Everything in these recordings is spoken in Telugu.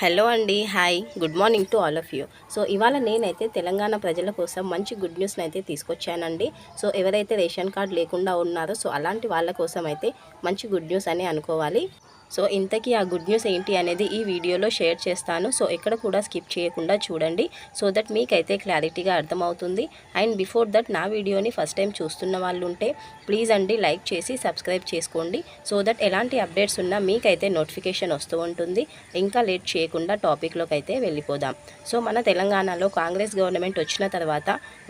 హలో అండి hi. Good morning to all of you. So ఇవాళ నేనైతే తెలంగాణ ప్రజల కోసం మంచి గుడ్ న్యూస్ని అయితే తీసుకొచ్చానండి. సో ఎవరైతే రేషన్ కార్డ్ లేకుండా ఉన్నారో సో అలాంటి వాళ్ళ కోసం అయితే మంచి గుడ్ న్యూస్ అని అనుకోవాలి. సో ఇంతకీ ఆ గుడ్ న్యూస్ ఏంటి అనేది ఈ వీడియోలో షేర్ చేస్తాను. సో ఎక్కడ కూడా స్కిప్ చేయకుండా చూడండి. సో దట్ మీకైతే క్లారిటీగా అర్థమవుతుంది. అండ్ బిఫోర్ దట్ నా వీడియోని ఫస్ట్ టైం చూస్తున్న వాళ్ళు ఉంటే ప్లీజ్ అండి లైక్ చేసి సబ్స్క్రైబ్ చేసుకోండి. సో దట్ ఎలాంటి అప్డేట్స్ ఉన్నా మీకైతే నోటిఫికేషన్ వస్తూ ఉంటుంది. ఇంకా లేట్ చేయకుండా టాపిక్లోకి అయితే వెళ్ళిపోదాం. సో మన తెలంగాణలో కాంగ్రెస్ గవర్నమెంట్ వచ్చిన తర్వాత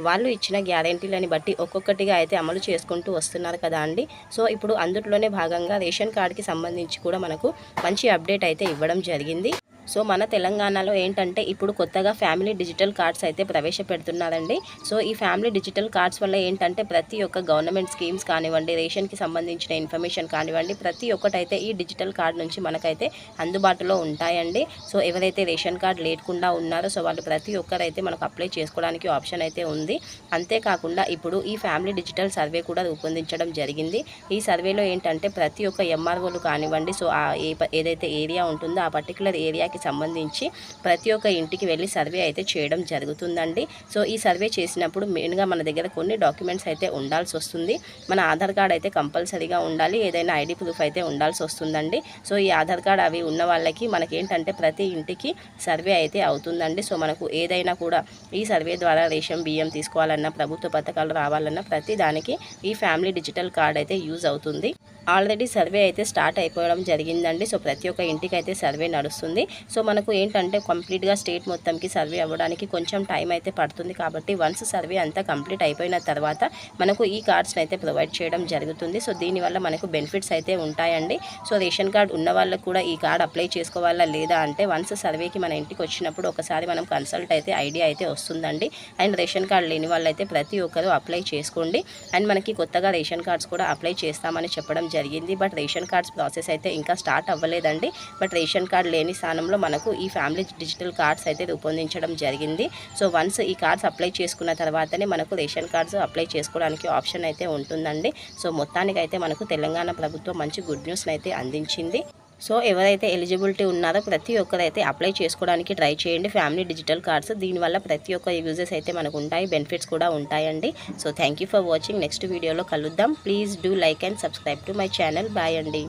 వాళ్ళు ఇచ్చిన గ్యారంటీలని బట్టి ఒక్కొక్కటిగా అయితే అమలు చేసుకుంటూ వస్తున్నారు కదా అండి. సో ఇప్పుడు అందులోనే భాగంగా రేషన్ కార్డుకి సంబంధించి కూడా మనకు మంచి అప్డేట్ అయితే ఇవ్వడం జరిగింది. సో మన తెలంగాణలో ఏంటంటే ఇప్పుడు కొత్తగా ఫ్యామిలీ డిజిటల్ కార్డ్స్ అయితే ప్రవేశపెడుతున్నారండి సో ఈ ఫ్యామిలీ డిజిటల్ కార్డ్స్ వల్ల ఏంటంటే ప్రతి ఒక్క గవర్నమెంట్ స్కీమ్స్ కానివ్వండి రేషన్కి సంబంధించిన ఇన్ఫర్మేషన్ కానివ్వండి ప్రతి ఒక్కటైతే ఈ డిజిటల్ కార్డ్ నుంచి మనకైతే అందుబాటులో ఉంటాయండి. సో ఎవరైతే రేషన్ కార్డ్ లేకుండా ఉన్నారో సో వాళ్ళు ప్రతి ఒక్కరైతే మనకు అప్లై చేసుకోవడానికి ఆప్షన్ అయితే ఉంది. అంతేకాకుండా ఇప్పుడు ఈ ఫ్యామిలీ డిజిటల్ సర్వే కూడా రూపొందించడం జరిగింది. ఈ సర్వేలో ఏంటంటే ప్రతి ఒక్క ఎంఆర్ఓలు కానివ్వండి సో ఆ ఏదైతే ఏరియా ఉంటుందో ఆ పర్టికులర్ ఏరియాకి సంబంధించి ప్రతి ఒక్క ఇంటికి వెళ్ళి సర్వే అయితే చేయడం జరుగుతుందండి. సో ఈ సర్వే చేసినప్పుడు మెయిన్గా మన దగ్గర కొన్ని డాక్యుమెంట్స్ అయితే ఉండాల్సి వస్తుంది. మన ఆధార్ కార్డ్ అయితే కంపల్సరీగా ఉండాలి. ఏదైనా ఐడి ప్రూఫ్ అయితే ఉండాల్సి వస్తుందండి. సో ఈ ఆధార్ కార్డ్ అవి ఉన్న వాళ్ళకి మనకేంటంటే ప్రతి ఇంటికి సర్వే అయితే అవుతుందండి. సో మనకు ఏదైనా కూడా ఈ సర్వే ద్వారా రేషన్ బియ్యం తీసుకోవాలన్నా ప్రభుత్వ పథకాలు రావాలన్నా ప్రతి దానికి ఈ ఫ్యామిలీ డిజిటల్ కార్డ్ అయితే యూజ్ అవుతుంది. ఆల్రెడీ సర్వే అయితే స్టార్ట్ అయిపోవడం జరిగిందండి. సో ప్రతి ఒక్క ఇంటికి అయితే సర్వే నడుస్తుంది. సో మనకు ఏంటంటే కంప్లీట్గా స్టేట్ మొత్తంకి సర్వే అవ్వడానికి కొంచెం టైం అయితే పడుతుంది కాబట్టి వన్స్ సర్వే అంతా కంప్లీట్ అయిపోయిన తర్వాత మనకు ఈ కార్డ్స్ని అయితే ప్రొవైడ్ చేయడం జరుగుతుంది. సో దీనివల్ల మనకు బెనిఫిట్స్ అయితే ఉంటాయండి. సో రేషన్ కార్డ్ ఉన్న వాళ్ళకు కూడా ఈ కార్డ్ అప్లై చేసుకోవాలా లేదా అంటే వన్స్ సర్వేకి మన ఇంటికి వచ్చినప్పుడు ఒకసారి మనం కన్సల్ట్ అయితే ఐడియా అయితే వస్తుందండి. అండ్ రేషన్ కార్డ్ లేని వాళ్ళైతే ప్రతి ఒక్కరూ అప్లై చేసుకోండి. అండ్ మనకి కొత్తగా రేషన్ కార్డ్స్ కూడా అప్లై చేస్తామని చెప్పడం జరిగింది. బట్ రేషన్ కార్డ్స్ ప్రాసెస్ అయితే ఇంకా స్టార్ట్ అవ్వలేదండి. బట్ రేషన్ కార్డ్ లేని స్థానంలో మనకు ఈ ఫ్యామిలీ డిజిటల్ కార్డ్స్ అయితే రూపొందించడం జరిగింది. సో వన్స్ ఈ కార్డ్స్ అప్లై చేసుకున్న తర్వాతనే మనకు రేషన్ కార్డ్స్ అప్లై చేసుకోవడానికి ఆప్షన్ అయితే ఉంటుందండి. సో మొత్తానికైతే మనకు తెలంగాణ ప్రభుత్వం మంచి గుడ్ న్యూస్ని అయితే అందించింది. సో ఎవరైతే ఎలిజిబిలిటీ ఉన్నారో ప్రతి ఒక్కరైతే అప్లై చేసుకోవడానికి ట్రై చేయండి. ఫ్యామిలీ డిజిటల్ కార్డ్స్ దీనివల్ల ప్రతి ఒక్క యూజెస్ అయితే మనకు ఉంటాయి. బెనిఫిట్స్ కూడా ఉంటాయండి. So thank for watching. Next వీడియోలో కలుద్దాం. Please do like and subscribe to my channel. Bye అండి.